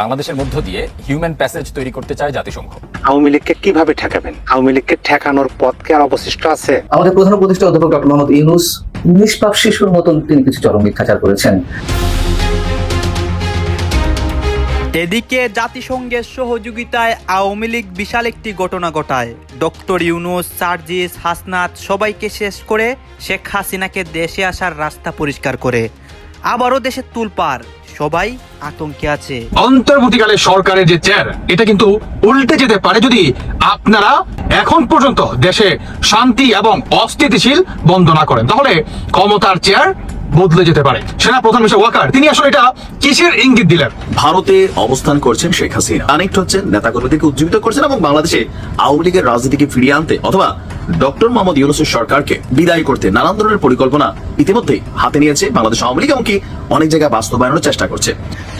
বাংলাদেশের মধ্য দিয়ে হিউম্যান প্যাসেজ তৈরি করতে চায় জাতিসংঘ। আওয়ামী লীগকে কীভাবে ঠেকাবেন? আওয়ামী লীগকে ঠেকানোর পথ কি আর অবশিষ্ট আছে? আমাদের প্রধান উপদেষ্টা অধ্যাপক ডক্টর মোহাম্মদ ইউনুস নিষ্পাপ শিশুর মতন তিনি কিছু চরম মিথ্যাচার করেছেন। এদিকে জাতিসংঘের সহযোগিতায় আওয়ামী লীগ বিশাল একটি ঘটনা ঘটায়। ডক্টর ইউনুস সার্জিস হাসনাত সবাইকে শেষ করে শেখ হাসিনাকে দেশে আসার রাস্তা পরিষ্কার করে। আবারও দেশে তুলপার সবাই আতঙ্কে আছে। অন্তর্বর্তীকালে সরকারের যে চেয়ার এটা কিন্তু উল্টে যেতে পারে যদি আপনারা এখন পর্যন্ত দেশে শান্তি এবং অস্থিতিশীল বন্ধ না করেন। তাহলে ক্ষমতার চেয়ার বদলে যেতে পারে। সেনা প্রধান মিস্টার ওয়াকার তিনি আসলে এটা কিসের ইঙ্গিত দিলেন? ভারতে অবস্থান করছেন শেখ হাসিনা। কানেক্ট হচ্ছেন নেতাকর্মীদেরকে উজ্জীবিত করছেন এবং বাংলাদেশে আওয়ামী লীগের রাজনীতিকে ফিরিয়ে আনতে অথবা ডক্টর মোহাম্মদ ইউনুসের সরকারকে বিদায় করতে নানান ধরনের পরিকল্পনা ইতিমধ্যেই হাতে নিয়েছে বাংলাদেশ আওয়ামী লীগ এমনকি অনেক জায়গায় বাস্তবায়নের চেষ্টা করছে।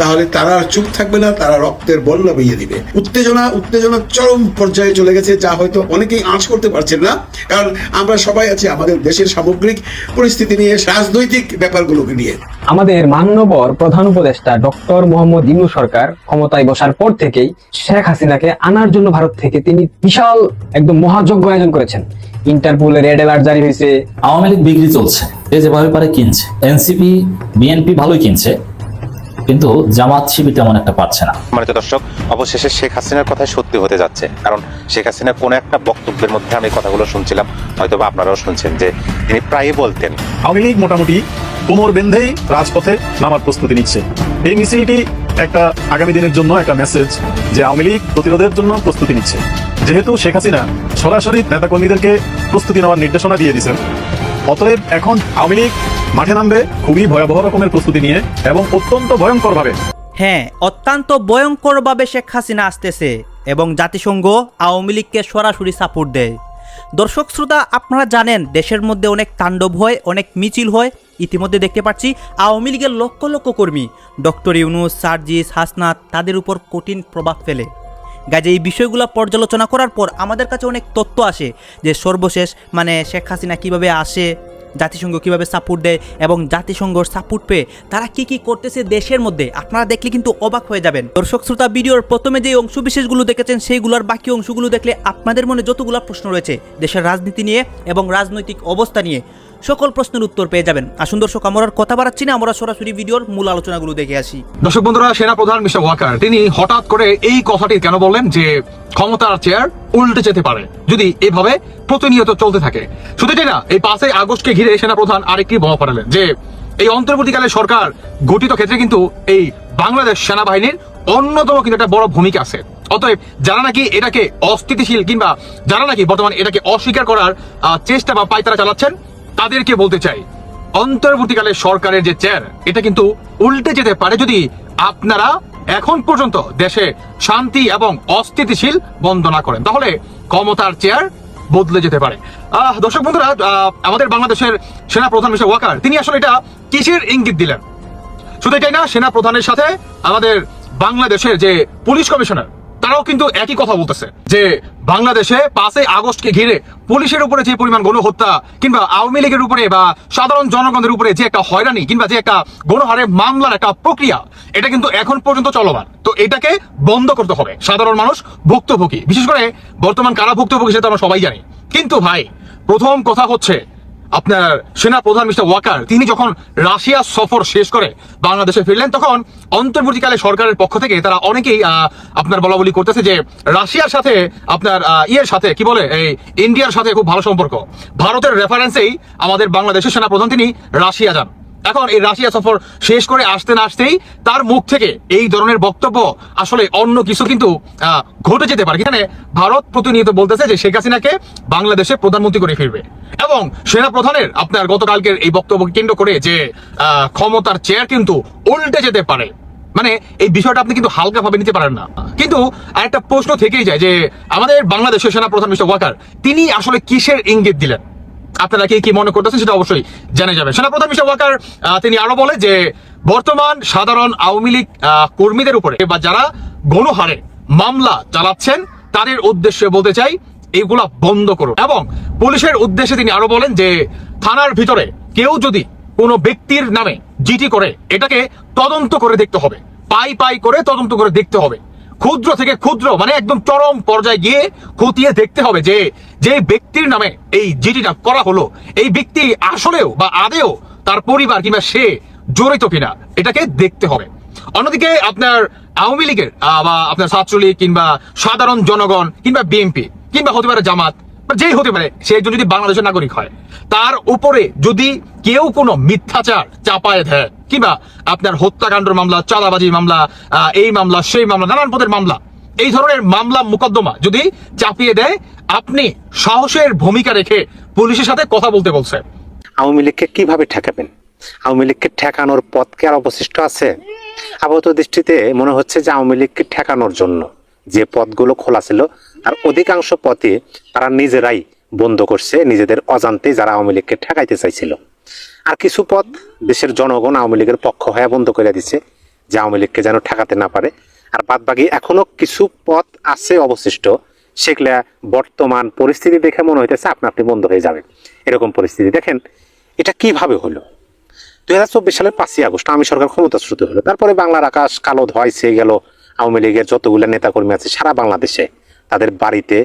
তাহলে তারা চুপ থাকবে না তারা রক্তের বন্যা বইয়ে দিবে। উত্তেজনা উত্তেজনা চরম পর্যায়ে চলে গেছে যা হয়তো অনেকেই আঁচ করতে পারছেন না কারণ আমরা সবাই আছি আমাদের দেশের সামগ্রিক পরিস্থিতি নিয়ে রাজনৈতিক ব্যাপারগুলোকে নিয়ে। আমাদের মান্যবর প্রধান উপদেষ্টা ডক্টর মোহাম্মদ ইনু সরকার ক্ষমতায় বসার পর থেকেই শেখ হাসিনাকে আনার জন্য ভারত থেকে তিনি বিশাল একদম মহাযজ্ঞ আয়োজন করেছেন। ইন্টারপোলের রেড অ্যালার্ট জারি হয়েছে। আওয়ামী লীগ বিক্রি চলছে। যে যেভাবে পারে কিনছে। এনসিপি বিএনপি ভালোই কিনছে কিন্তু জামাত শিবির তেমন একটা পাচ্ছে না। সম্মানিত দর্শক অবশেষে শেখ হাসিনার কথাই সত্যি হতে যাচ্ছে। কারণ শেখ হাসিনার কোনো একটা বক্তব্যের মধ্যে আমি কথাগুলো শুনছিলাম হয়তো বা আপনারাও শুনছেন যে তিনি প্রায়ই বলতেন আওয়ামী লীগ মোটামুটি কোমর বেঁধেই রাজপথে নামার প্রস্তুতি নিচ্ছে। এই মিছিলটি একটা আগামী দিনের জন্য একটা মেসেজ যে আওয়ামী লীগ প্রতিরোধের জন্য প্রস্তুতি নিচ্ছে। যেহেতু শেখ হাসিনা সরাসরি নেতাকর্মীদেরকে প্রস্তুতি নেওয়ার নির্দেশনা দিয়ে দিয়েছেন অতএব এখন আওয়ামী লীগ মাঠে নামবে খুবই ভয়াবহ রকমের প্রস্তুতি নিয়ে এবং অত্যন্ত ভয়ঙ্কর ভাবে হ্যাঁ অত্যন্ত ভয়ঙ্করভাবে শেখ হাসিনা আসতেছে এবং জাতিসংঘ আওয়ামী লীগকে সরাসরি সাপোর্ট দেয়। দর্শক শ্রোতা, আপনারা জানেন দেশের মধ্যে অনেক তাণ্ডব হয়, অনেক মিছিল হয়। ইতিমধ্যে দেখতে পাচ্ছি আওয়ামী লীগের লক্ষ লক্ষ কর্মী, ডক্টর ইউনুস, সার্জিস, হাসনাত, তাদের উপর কঠিন প্রভাব ফেলে। গাজে এই বিষয়গুলো পর্যালোচনা করার পর আমাদের কাছে অনেক তথ্য আসে যে সর্বশেষ মানে শেখ হাসিনা কীভাবে আসে, জাতিসংঘ কীভাবে সাপোর্ট দেয় এবং জাতিসংঘর সাপোর্ট পেয়ে তারা কি কি করতেছে দেশের মধ্যে। আপনারা দেখলে কিন্তু অবাক হয়ে যাবেন। দর্শক শ্রোতা, ভিডিওর প্রথমে যে অংশ বিশেষগুলো দেখেছেন, সেইগুলোর বাকি অংশগুলো দেখলে আপনাদের মনে যতগুলো প্রশ্ন রয়েছে দেশের রাজনীতি নিয়ে এবং রাজনৈতিক অবস্থা নিয়ে। সকল প্রশ্নের উত্তর পেয়ে যাবেন। আসুন দর্শক, আমরা কথা বাড়াচ্ছি না, আমরা সরাসরি ভিডিওর মূল আলোচনাগুলো দেখে আসি। দর্শক বন্ধুরা, সেনা প্রধান মিস্টার ওয়াকার, তিনি হঠাৎ করে এই কথাটি কেন বললেন যে ক্ষমতার চেয়ার উল্টে যেতে পারে, যদি এভাবে প্রতিনিয়ত চলতে থাকে। শুধু এটাই না, এই পাঁচই আগস্টকে ঘিরে সেনা প্রধান আরেকটি বোমা ফাটালেন, যে এই অন্তর্বর্তীকালে সরকার গঠিত ক্ষেত্রে কিন্তু এই বাংলাদেশ সেনাবাহিনীর অন্যতম কিন্তু একটা বড় ভূমিকা আছে। অতএব যারা নাকি এটাকে অস্থিতিশীল কিংবা যারা নাকি বর্তমান এটাকে অস্বীকার করার চেষ্টা বা পায়তারা চালাচ্ছেন তাদেরকে বলতে চাই অন্তর্বর্তীকালে সরকারের যে চেয়ার এটা কিন্তু উল্টে যেতে পারে যদি আপনারা এখন পর্যন্ত দেশে শান্তি এবং অস্থিতিশীল বন্ধ না করেন। তাহলে ক্ষমতার চেয়ার বদলে যেতে পারে। আহ, দর্শক বন্ধুরা আমাদের বাংলাদেশের সেনা প্রধান মিস্টার ওয়াকার তিনি আসলে এটা কিসের ইঙ্গিত দিলেন? শুধু এটাই না সেনা প্রধানের সাথে আমাদের বাংলাদেশের যে পুলিশ কমিশনার তারাও কিন্তু একই কথা বলতেছে, যে বাংলাদেশে পাঁচই আগস্টকে ঘিরে পুলিশের উপরে যে পরিমাণ গণহত্যা কিংবা আওয়ামী লীগের উপরে বা সাধারণ জনগণের উপরে যে একটা হয়রানি কিংবা যে একটা গণহারে মামলার একটা প্রক্রিয়া, এটা কিন্তু এখন পর্যন্ত চলমান। তো এটাকে বন্ধ করতে হবে। সাধারণ মানুষ ভুক্তভোগী। বিশেষ করে বর্তমান কারা ভুক্তভোগী সেটা আমরা সবাই জানি। কিন্তু ভাই, প্রথম কথা হচ্ছে আপনার সেনা প্রধান মিস্টার ওয়াকার, তিনি যখন রাশিয়া সফর শেষ করে বাংলাদেশে ফিরলেন, তখন অন্তর্বর্তীকালে সরকারের পক্ষ থেকে তারা অনেকেই আপনার বলা বলি করতেছে যে রাশিয়ার সাথে আপনার ইয়ের সাথে, কি বলে, এই ইন্ডিয়ার সাথে খুব ভালো সম্পর্ক। ভারতের রেফারেন্সেই আমাদের বাংলাদেশের সেনা প্রধান তিনি রাশিয়া যান। এখন এই রাশিয়া সফর শেষ করে আসতে না আসতেই তার মুখ থেকে এই ধরনের বক্তব্য আসলে অন্য কিছু কিন্তু ঘটে যেতে পারে। এখানে ভারত প্রতিনিয়ত বলতেছে যে শেখ হাসিনাকে বাংলাদেশে প্রধানমন্ত্রী করে ফিরবে এবং সেনা প্রধানের আপনার গতকালকের এই বক্তব্যকে কেন্দ্র করে যে ক্ষমতার চেয়ার কিন্তু উল্টে যেতে পারে। মানে এই বিষয়টা আপনি কিন্তু হালকা ভাবে নিতে পারেন না। কিন্তু আরেকটা প্রশ্ন থেকেই যায় যে, আমাদের বাংলাদেশের সেনা প্রধান মিস্টার ওয়াকার, তিনি আসলে কিসের ইঙ্গিত দিলেন? আপনারা কি কি মনে করতেছেন সেটা অবশ্যই জেনে যাবেন। সেনাপ্রধান মিস্টার ওয়াকার তিনি আরও বলে যে, বর্তমান সাধারণ আওয়ামী লীগ কর্মীদের উপরে বা যারা গণহারে মামলা চালাচ্ছেন, তাদের উদ্দেশ্যে বলতে চাই এইগুলা বন্ধ করুন। এবং পুলিশের উদ্দেশ্যে তিনি আরও বলেন যে, থানার ভিতরে কেউ যদি কোনো ব্যক্তির নামে জিটি করে, এটাকে তদন্ত করে দেখতে হবে। পাই পাই করে তদন্ত করে দেখতে হবে। ক্ষুদ্র থেকে ক্ষুদ্র মানে একদম চরম পর্যায়ে গিয়ে খতিয়ে দেখতে হবে যে যে ব্যক্তির নামে এই জিডিটা করা হলো, এই ব্যক্তি আসলেও বা আদেও তার পরিবার কিংবা সে জড়িত কিনা, এটাকে দেখতে হবে। অন্যদিকে আপনার আওয়ামী লীগের বা আপনার ছাত্রলীগ কিংবা সাধারণ জনগণ কিংবা বিএনপি কিংবা হতে পারে জামাত যেই হতে পারে, সে যদি বাংলাদেশের নাগরিক হয়, তার উপরে যদি কেউ কোনো মিথ্যাচার চাপায় দেয়, কিংবা আপনার হত্যাকাণ্ডের মামলা চাঁদাবাজি মামলা এই মামলা, সেই মামলা, নানান পদের মামলা এই ধরনের মামলা মোকদ্দমা যদি চাপিয়ে দেয়, আপনি সাহসের ভূমিকা রেখে পুলিশের সাথে কথা বলতে বলছে আওয়ামী লীগকে কীভাবে ঠেকাবেন? আওয়ামী লীগকে ঠেকানোর পথ কি আর অবশিষ্ট আছে? আপাতত দৃষ্টিতে মনে হচ্ছে যে আওয়ামী লীগকে ঠেকানোর জন্য যে পথগুলো খোলা ছিল আর অধিকাংশ পথে তারা নিজেরাই বন্ধ করছে, নিজেদের অজান্তে যারা আওয়ামী লীগকে ঠেকাইতে চাইছিল। আর কিছু পথ দেশের জনগণ আওয়ামী লীগের পক্ষ হয়ে বন্ধ করে দিছে, যে আওয়ামী লীগকে যেন ঠেকাতে না পারে। আর বাদ বাকি এখনও কিছু পথ আছে অবশিষ্ট। সেগুলা বর্তমান পরিস্থিতি দেখে মনে হইতেছে আপনা আপনি বন্ধ হয়ে যাবে এরকম পরিস্থিতি। দেখেন, এটা কীভাবে হলো? দুই হাজার চব্বিশ সালের পাঁচই আগস্ট আমি সরকার ক্ষমতাচ্যুত হলো। তারপরে বাংলার আকাশ কালো ধোয়াই ছেয়ে গেল। আওয়ামী লীগের যতগুলো নেতাকর্মী আছে, সারা বাংলাদেশে তাদের বাড়িতে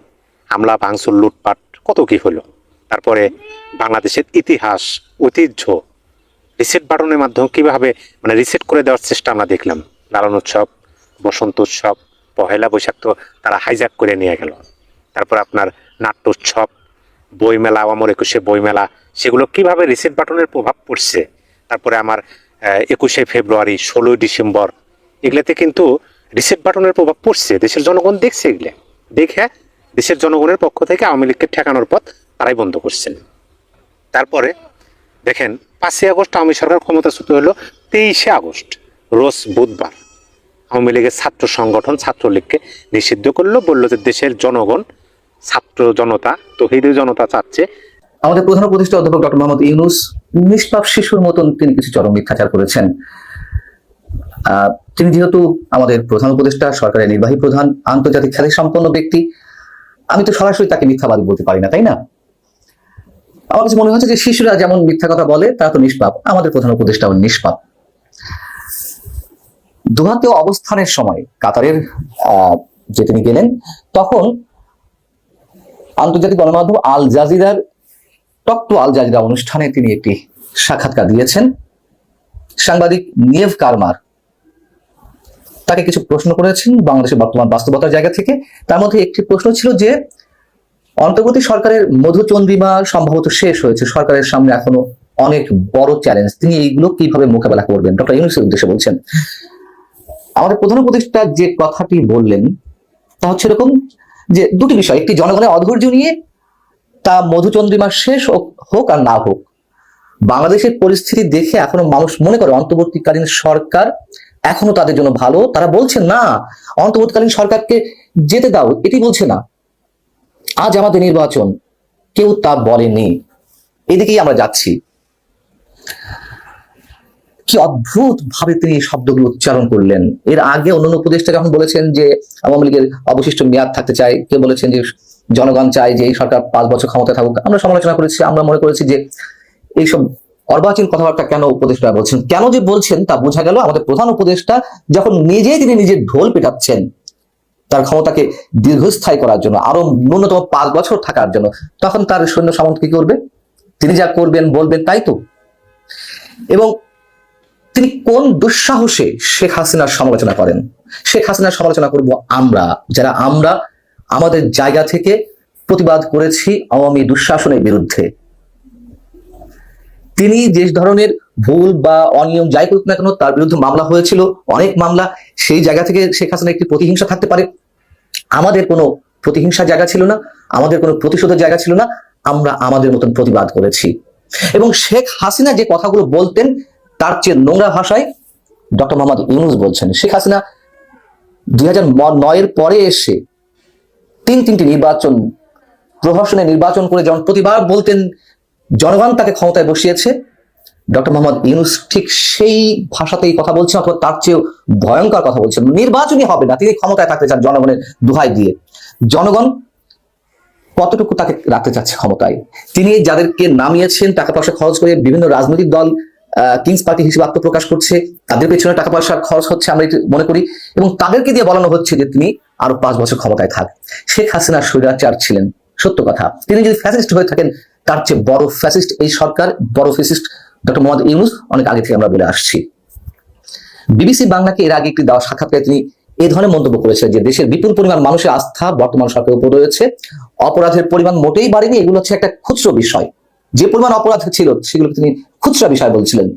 হামলা, ভাঙচুর, লুটপাট, কত কি হলো? তারপরে বাংলাদেশের ইতিহাস, ঐতিহ্য রিসেট বাটনের মাধ্যমে কীভাবে মানে রিসেট করে দেওয়ার চেষ্টা আমরা দেখলাম। লালন উৎসব। বসন্ত উৎসব, পহেলা বৈশাখ তো তারা হাইজ্যাক করে নিয়ে গেল। তারপর আপনার নাট্য উৎসব, বইমেলা আমার একুশে বইমেলা, সেগুলো কীভাবে রিসেট বাটনের প্রভাব পড়ছে? তারপরে আমার একুশে ফেব্রুয়ারি, ষোলোই ডিসেম্বর, এগুলোতে কিন্তু রিসেট বাটনের প্রভাব পড়ছে। দেশের জনগণ দেখছে এগুলো। দেখে দেশের জনগণের পক্ষ থেকে আওয়ামী লীগকে ঠেকানোর পথ তারাই বন্ধ করছেন। তারপরে দেখেন, পাঁচই আগস্ট আওয়ামী সরকার ক্ষমতাচ্যুত হলো তেইশে আগস্ট, রোজ বুধবার। আওয়ামী লীগের ছাত্র সংগঠন, ছাত্রলীগকে নিষিদ্ধ করল, বলল যে দেশের জনগণ, ছাত্র জনতা তহিদি জনতা চাচ্ছে। আমাদের প্রধান উপদেষ্টা অধ্যাপক ডক্টর মোহাম্মদ ইউনুস নিষ্পাপ শিশুর মতন তিনি কিছু চরম মিথ্যাচার করেছেন। তিনি যেহেতু আমাদের প্রধান উপদেষ্টা, সরকারের নির্বাহী প্রধান, আন্তর্জাতিক খ্যাতি সম্পন্ন ব্যক্তি, আমি তো সরাসরি তাকে মিথ্যাবাদী বলতে পারি না, তাই না? আমার কাছে মনে হচ্ছে যে শিশুরা যেমন মিথ্যা কথা বলে, তারা তো নিষ্পাপ। আমাদের প্রধান উপদেষ্টাও নিষ্পাপ। দুহাতে অবস্থানের সময় কাতারের যে তিনি গেলেন, তখন আন্তর্জাতিক গণমাধ্যম আল জাজিরার, টক আল জাজিরা অনুষ্ঠানে তিনি একটি সাক্ষাৎকার দিয়েছেন। সাংবাদিক নিয়েভ কারমার তাকে কিছু প্রশ্ন করেছেন বাংলাদেশের বর্তমান বাস্তবতার জায়গা থেকে। তার মধ্যে একটি প্রশ্ন ছিল যে, অন্তর্বর্তী সরকারের মধুচন্দ্রিমা সম্ভবত শেষ হয়েছে, সরকারের সামনে এখনও অনেক বড় চ্যালেঞ্জ তিনি এইগুলো কীভাবে মোকাবেলা করবেন? ডক্টর ইউনুসের উদ্দেশ্যে বলছেন। আমাদের প্রধান উপদেষ্টা যে কথাটি বললেন, তা হচ্ছে এরকম যে দুটি বিষয়, একটি জনগণের অধৈর্য নিয়ে তা মধুচন্দ্রিমা শেষ হোক- আর না হোক। বাংলাদেশের পরিস্থিতি দেখে এখনও মানুষ মনে করে অন্তর্বর্তীকালীন সরকার এখনও তাদের জন্য ভালো। তারা বলছে না, অন্তর্বর্তীকালীন সরকারকে যেতে দাও। এটি বলছে না। আজ আমাদের নির্বাচন, কেউ তা বলেনি। এদিকেই আমরা যাচ্ছি। কি অদ্ভুত ভাবে তিনি এই শব্দগুলো উচ্চারণ করলেন। এর আগে অন্যান্য উপদেষ্টা যখন বলেছেন যে আওয়ামী লীগের অবশিষ্ট মেয়াদ থাকতে চায় কে বলেছেন যে জনগণ চায় যে এই সরকার পাঁচ বছর ক্ষমতায় থাকুক। আমরা সমালোচনা করেছি, আমরা মনে করেছি যে এইসব অর্বাচীন কথাবার্তা কেন উপদেষ্টা বলছেন? কেন যে বলছেন তা বোঝা গেল আমাদের প্রধান উপদেষ্টা যখন নিজেই তিনি নিজের ঢোল পেটাচ্ছেন, তার ক্ষমতাকে দীর্ঘস্থায়ী করার জন্য, আরও ন্যূনতম পাঁচ বছর থাকার জন্য, তখন তার সৈন্য সামন্ত কি করবে? তিনি যা করবেন, বলবেন তাই তো? এবং তিনি কোন দুঃসাহসে শেখ হাসিনার সমালোচনা করেন? শেখ হাসিনার সমালোচনা করব আমরা। যারা আমরা, আমাদের জায়গা থেকে প্রতিবাদ করেছি আওয়ামী দুঃশাসনের বিরুদ্ধে। তিনি যে ধরনের ভুল বা অনিয়ম যাই করুক না কেন, তার বিরুদ্ধে মামলা হয়েছিল, অনেক মামলা। সেই জায়গা থেকে শেখ হাসিনা একটি প্রতিহিংসা থাকতে পারে। আমাদের কোনো প্রতিহিংসার জায়গা ছিল না, আমাদের কোনো প্রতিশোধের জায়গা ছিল না। আমরা আমাদের মতন প্রতিবাদ করেছি। এবং শেখ হাসিনা যে কথাগুলো বলতেন তার চেয়ে নোংরা ভাষায় ডক্টর মোহাম্মদ ইউনুস বলছেন, শেখ হাসিনা দুই হাজার নয়ের পরে এসে তিন তিনটি নির্বাচন প্রহসনে নির্বাচন করে যেমন প্রতিবার বলতেন, জনগণ তাকে ক্ষমতায় বসিয়েছে। ডক্টর মোহাম্মদ ইউনুস ঠিক সেই ভাষাতেই কথা বলছেন, অথবা তার চেয়েও ভয়ঙ্কর কথা বলছেন। নির্বাচনই হবে না, তিনি ক্ষমতায় থাকতে চান জনগণের দুহাই দিয়ে। জনগণ কতটুকু তাকে রাখতে চাচ্ছে ক্ষমতায়? তিনি যাদেরকে নামিয়েছেন, টাকা পয়সা খরচ করে বিভিন্ন রাজনৈতিক দল কিংস পার্টি হিসেবে আত্মপ্রকাশ করছে, তাদের পেছনে টাকা পয়সার খরচ হচ্ছে আমরা মনে করি, এবং তাদেরকে দিয়ে বলানো হচ্ছে যে তিনি আরও পাঁচ বছর ক্ষমতায় থাক। শেখ হাসিনা স্বৈরাচার ছিলেন, সত্য কথা। তিনি যদি ফ্যাসিস্ট হয়ে থাকেন, তার চেয়ে বড় ফ্যাসিস্ট এই সরকার, বড় ফ্যাসিস্ট ডক্টর মোহাম্মদ ইউনুস অনেক আগে থেকে আমরা বলে আসছি। বিবিসি বাংলাকে এর আগে একটি দেওয়া সাক্ষাৎকারে তিনি এই ধরনের মন্তব্য করেছেন যে দেশের বিপুল পরিমাণ মানুষের আস্থা বর্তমান সরকারের উপর রয়েছে, অপরাধের পরিমাণ মোটেই বাড়েনি, এগুলো হচ্ছে একটা খুচরো বিষয়। যে পরিমাণ অপরাধ ছিল সেগুলো তিনি খুচরা বিষয় বলছিলেন।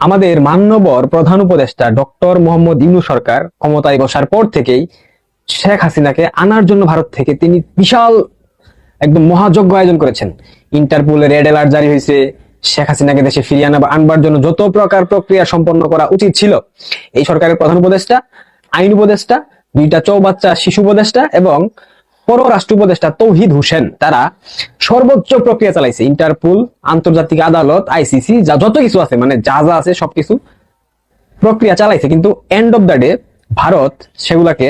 আমাদের মান্যবর প্রধান উপদেষ্টা ডক্টর মোহাম্মদ ইউনু সরকার ক্ষমতায় বসার পর থেকেই শেখ হাসিনাকে আনার জন্য ভারত থেকে তিনি বিশাল একদম মহাযজ্ঞ আয়োজন করেছেন। ইন্টারপোলের রেড অ্যালার্ট জারি হয়েছে, শেখ হাসিনাকে দেশে ফিরিয়ে আনা আনবার জন্য যত প্রকার প্রক্রিয়া সম্পন্ন করা উচিত ছিল, এই সরকারের প্রধান উপদেষ্টা, আইন উপদেষ্টা, দুইটা চৌবাচ্চা শিশু উপদেষ্টা এবং পররাষ্ট্র উপদেষ্টা তৌহিদ হোসেন, তারা সর্বোচ্চ প্রক্রিয়া চালাইছে। ইন্টারপোল, আন্তর্জাতিক আদালত, আইসিসি, যা যত কিছু আছে মানে যা যা আছে সবকিছু প্রক্রিয়া চালাইছে। কিন্তু end of the day Bharat সেগুলাকে,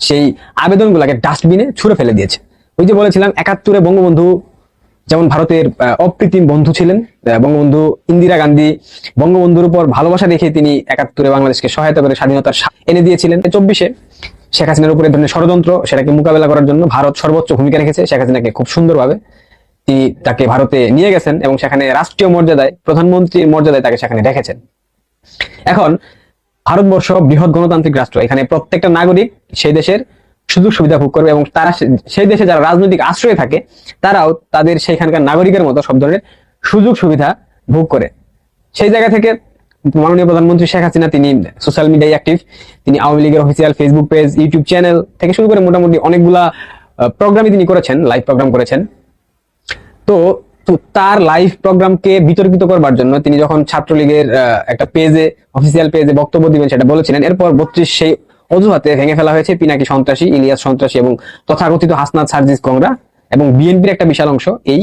সেই আবেদনগুলোকে ডাস্টবিনে ছুঁড়ে ফেলে দিয়েছে। ওই যে বলেছিলাম, একাত্তরে বঙ্গবন্ধু, যেমন ভারতের অপ্রীতিম বন্ধু ছিলেন বঙ্গবন্ধু ইন্দিরা গান্ধী, বঙ্গবন্ধুর উপর ভালোবাসা রেখে তিনি একাত্তরে বাংলাদেশকে সহায়তা করে স্বাধীনতার এনে দিয়েছিলেন। চব্বিশে ষেখ হাসিনার উপরে ধরনের ষড়যন্ত্র, সেটাকে মোকাবেলা করার জন্য ভারত সর্বোচ্চ ভূমিকা রেখেছে। শেখ হাসিনাকে খুব সুন্দরভাবে তিনি তাকে ভারতে নিয়ে গেছেন এবং সেখানে রাষ্ট্রীয় মর্যাদায়, প্রধানমন্ত্রীর মর্যাদায় তাকে সেখানে রেখেছেন। এখন, ভারতবর্ষ বৃহৎ গণতান্ত্রিক রাষ্ট্র। এখানে প্রত্যেকটা নাগরিক সেই দেশের সুযোগ সুবিধা ভোগ করবে এবং তারা সেই দেশে যারা রাজনৈতিক আশ্রয়ে থাকে, তারাও তাদের সেইখানকার নাগরিকের মতো সব ধরনের সুযোগ সুবিধা ভোগ করে। সেই জায়গা থেকে মাননীয় প্রধানমন্ত্রী শেখ হাসিনা, তিনি সোশ্যাল মিডিয়ায় অ্যাক্টিভ তিনি আওয়ামী লীগের official Facebook page YouTube channel থেকে শুরু করে মোটামুটি অনেকগুলা প্রোগ্রামই তিনি করেছেন লাইভ প্রোগ্রাম করেছেন। তো তো তার লাইভ প্রোগ্রামকে বিতর্কিত করবার জন্য তিনি যখন ছাত্রলীগের একটা পেজে অফিসিয়াল পেজে বক্তব্য দিবেন সেটা বলেছিলেন, এরপর বত্রিশ সেই অজুহাতে ভেঙে ফেলা হয়েছে পিনাকি সন্ত্রাসী, ইলিয়াস সন্ত্রাসী এবং তথাকথিত হাসনাত সার্জিস কংরা এবং বিএনপির একটা বিশাল অংশ, এই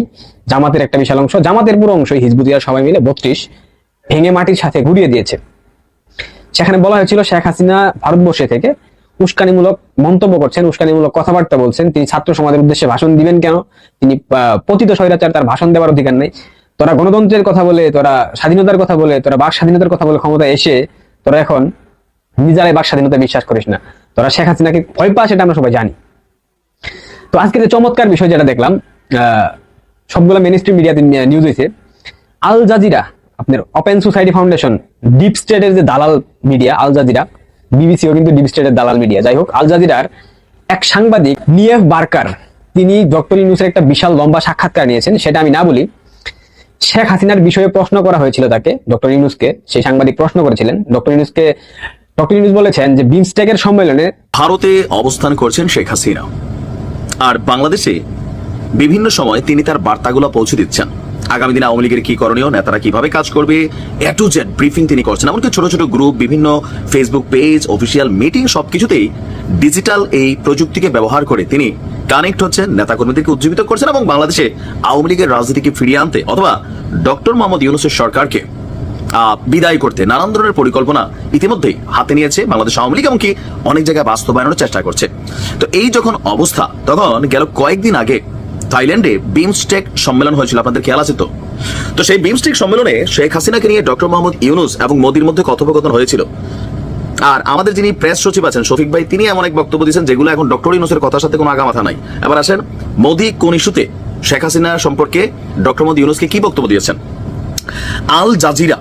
জামাতের একটা বিশাল অংশ, জামাতের পুরো অংশ হিজবুদিয়ার সবাই মিলে বত্রিশ ভেঙে মাটির সাথে ঘুরিয়ে দিয়েছে। সেখানে বলা হয়েছিল শেখ হাসিনা ভারতবর্ষে থেকে উস্কানিমূলক মন্তব্য করছেন উস্কানিমূলক কথাবার্তা বলছেন। তিনি ছাত্র সমাজের উদ্দেশ্যে ভাষণ দিবেন কেন? তিনি পতিত স্বৈরাচার তার ভাষণ দেওয়ার অধিকার নেই। তোরা গণতন্ত্রের কথা বলে তোরা স্বাধীনতার কথা বলে তোরা বাক স্বাধীনতার কথা বলে ক্ষমতা এসে তোরা এখন নিজেরাই বাক স্বাধীনতা বিশ্বাস করিস না। তোরা শেখ হাসিনাকে ভয় পা সেটা আমরা সবাই জানি। তো আজকে যে চমৎকার বিষয় যেটা দেখলাম আহ, সবগুলো মেন মিডিয়াতে নিউজ হয়েছে আল জাজিরা আপনার ওপেন সোসাইটি ফাউন্ডেশন ডিপ স্টেটের যে দালাল মিডিয়া আল জাজিরা বিবিসিও কিন্তু ডিপ স্টেটের দালাল মিডিয়া যাই হোক আল জাজিরার এক সাংবাদিক নিয়েফ বার্কার তিনি ডক্টর ইউনুসের একটা বিশাল লম্বা সাক্ষাৎকার নিয়েছেন, সেটা আমি না বলি। শেখ হাসিনার বিষয়ে প্রশ্ন করা হয়েছিল তাকে ডক্টর ইউনুসকে সেই সাংবাদিক প্রশ্ন করেছিলেন। ডক্টর ইউনুসকে ডক্টর ইউনুস বলেছেন যে, বিমস্টেকের সম্মেলনে ভারতে অবস্থান করছেন শেখ হাসিনা। আর বাংলাদেশে বিভিন্ন সময় তিনি তার বার্তাগুলো পৌঁছে দিচ্ছেন। আগামী দিনে আওয়ামী লীগের কি করণীয়, নেতারা কীভাবে কাজ করবে, এ টু জেড ব্রিফিং তিনি করছেন। এমনকি ছোট ছোট গ্রুপ বিভিন্ন ফেসবুক পেজ অফিসিয়াল মিটিং সবকিছুতেই ডিজিটাল এই প্রযুক্তিকে ব্যবহার করে তিনি কানেক্ট হচ্ছেন, নেতাকর্মীদেরকে উজ্জীবিত করছেন এবং বাংলাদেশে আওয়ামী লীগের রাজনীতিকে ফিরিয়ে আনতে অথবা ডক্টর মোহাম্মদ ইউনুসের সরকারকে বিদায় করতে নানান ধরনের পরিকল্পনা ইতিমধ্যেই হাতে নিয়েছে বাংলাদেশ আওয়ামী লীগ এমনকি অনেক জায়গায় বাস্তবায়নের চেষ্টা করছে। তো এই যখন অবস্থা, তখন গেল কয়েকদিন আগে থাইল্যান্ডে বিমস্টেক সম্মেলন হয়েছিল, আপনাদের খেয়াল আছে তো? তো সেই বিমস্টেক সম্মেলনে শেখ হাসিনাকে নিয়ে ডক্টর মোহাম্মদ ইউনুস এবং মোদির মধ্যে কথোপকথন হয়েছিল। আর আমাদের যিনি প্রেস সচিব আছেন, শফিক ভাই, তিনি এমন এক বক্তব্য দিয়েছেন যেগুলো এখন ডক্টর ইউনুসের কথার সাথে কোনো আগা আগামাথা নাই। এবার আসেন, মোদি কোন ইস্যুতে শেখ হাসিনা সম্পর্কে ডক্টর মোদি ইউনুসকে কি বক্তব্য দিয়েছেন? আল জাজিরা,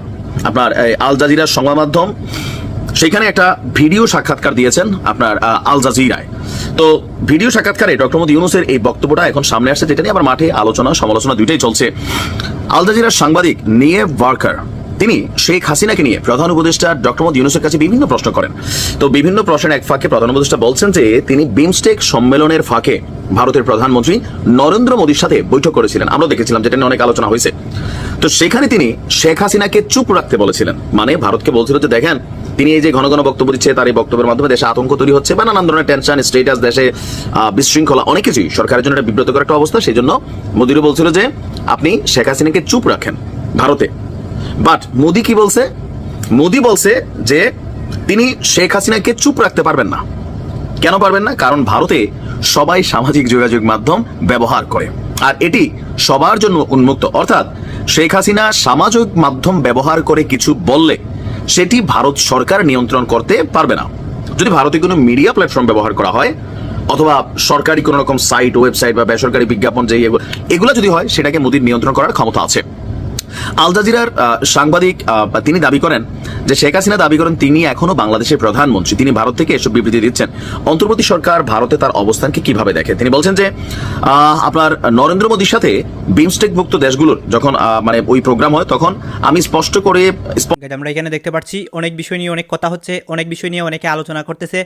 আপনার আল জাজিরার সংবাদ মাধ্যম সেখানে একটা ভিডিও সাক্ষাৎকার দিয়েছেন আপনার আল জাজিরায়। তো ভিডিও সাক্ষাৎকারে ডক্টর মোদী ইউনুসের এই বক্তব্যটা এখন সামনে আসছে যেটা নিয়ে আবার মাঠে আলোচনা, সমালোচনা দুইটাই চলছে। আল জাজিরার সাংবাদিক নিয়ে ওয়ার্কার, তিনি শেখ হাসিনাকে নিয়ে প্রধান উপদেষ্টা ডক্টর মোদী ইউনুসের কাছে বিভিন্ন প্রশ্ন করেন। তো বিভিন্ন প্রশ্নের এক ফাঁকে প্রধান উপদেষ্টা বলছেন যে তিনি বিমস্টেক সম্মেলনের ফাঁকে ভারতের প্রধানমন্ত্রী নরেন্দ্র মোদীর সাথে বৈঠক করেছিলেন। আমরা দেখেছিলাম যেটা নিয়ে অনেক আলোচনা হয়েছে। তো সেখানে তিনি শেখ হাসিনাকে চুপ রাখতে বলেছিলেন। মানে ভারতকে বলছিল যে দেখেন তিনি এই যে ঘন ঘন বক্তব্য দিচ্ছে, তার এই বক্তব্যের মাধ্যমে দেশে আতঙ্ক তৈরি হচ্ছে বা নানান ধরনের টেনশন স্টেটাস দেশে বিশৃঙ্খলা, অনেক কিছুই সরকারের জন্য একটা বিব্রতকর একটা অবস্থা। সেই জন্য মোদিরও বলছিল যে, আপনি শেখ হাসিনাকে চুপ রাখেন ভারতে। বাট মোদি কি বলছে? মোদি বলছে যে, তিনি শেখ হাসিনাকে চুপ রাখতে পারবেন না। কেন পারবেন না? কারণ ভারতে সবাই সামাজিক যোগাযোগ মাধ্যম ব্যবহার করে। আর এটি সবার জন্য উন্মুক্ত। অর্থাৎ শেখ হাসিনা সামাজিক মাধ্যম ব্যবহার করে কিছু বললে সেটি ভারত সরকার নিয়ন্ত্রণ করতে পারবে না। যদি ভারতে কোনো মিডিয়া প্ল্যাটফর্ম ব্যবহার করা হয়, অথবা সরকারি কোনো রকম সাইট ওয়েবসাইট বা বেসরকারি বিজ্ঞাপন যে এগুলো যদি হয়, সেটাকে মোদীর নিয়ন্ত্রণ করার ক্ষমতা আছে। আল জাজিরার সাংবাদিক তিনি দাবি করেন যে শেখ হাসিনা দাবি করেন তিনি এখনও বাংলাদেশের প্রধানমন্ত্রী। তিনি ভারত থেকে এসব বিবৃতি দিচ্ছেন। অন্তর্বর্তী সরকার ভারতে তার অবস্থানকে কীভাবে দেখে? তিনি বলছেন যে আপনার নরেন্দ্র মোদীর সাথে বিমস্টেকভুক্ত দেশগুলোর যখন মানে ওই প্রোগ্রাম হয়, তখন আমি স্পষ্ট করে আমরা এখানে দেখতে পাচ্ছি, অনেক বিষয় নিয়ে অনেক কথা হচ্ছে, অনেক বিষয় নিয়ে অনেকে আলোচনা করতেছে।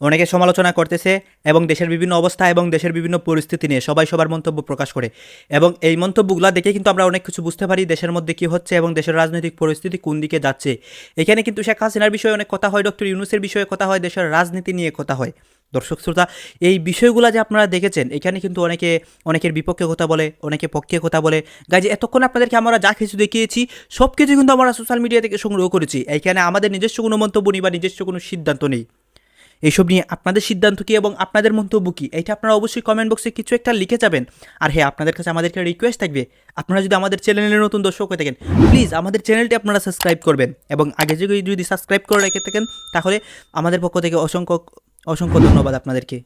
অনেকে সমালোচনা করতেছে এবং দেশের বিভিন্ন অবস্থা এবং দেশের বিভিন্ন পরিস্থিতি নিয়ে সবাই সবার মন্তব্য প্রকাশ করে। এবং এই মন্তব্যগুলো দেখে কিন্তু আমরা অনেক কিছু বুঝতে পারি দেশের মধ্যে কি হচ্ছে এবং দেশের রাজনৈতিক পরিস্থিতি কোন দিকে যাচ্ছে। এখানে কিন্তু শেখ হাসিনার বিষয়ে অনেক কথা হয়, ডক্টর ইউনুসের বিষয়ে কথা হয়, দেশের রাজনীতি নিয়ে কথা হয়। দর্শক, শ্রোতা, এই বিষয়গুলো যে আপনারা দেখেছেন, এখানে কিন্তু অনেকে, অনেকের বিপক্ষে কথা বলে, অনেকে পক্ষে কথা বলে। গাইজ, এতক্ষণ আপনাদেরকে আমরা যা কিছু দেখিয়েছি সব কিছু কিন্তু আমরা সোশ্যাল মিডিয়া থেকে সংগ্রহ করেছি। এইখানে আমাদের নিজস্ব কোনো মন্তব্য নেই বা নিজস্ব কোনো সিদ্ধান্ত নেই। এইসব নিয়ে আপনাদের সিদ্ধান্ত কী এবং আপনাদের মন্তব্য কী? এইটা আপনারা অবশ্যই কমেন্ট বক্সে কিছু একটা লিখে যাবেন। আর হ্যাঁ আপনাদের কাছে আমাদেরকে রিকোয়েস্ট থাকবে। আপনারা যদি আমাদের চ্যানেলের নতুন দর্শক হয়ে থাকেন প্লিজ আমাদের চ্যানেলটি আপনারা সাবস্ক্রাইব করবেন। এবং আগে যদি সাবস্ক্রাইব করে রেখে থাকেন, তাহলে আমাদের পক্ষ থেকে অসংখ্য অসংখ্য ধন্যবাদ আপনাদেরকে।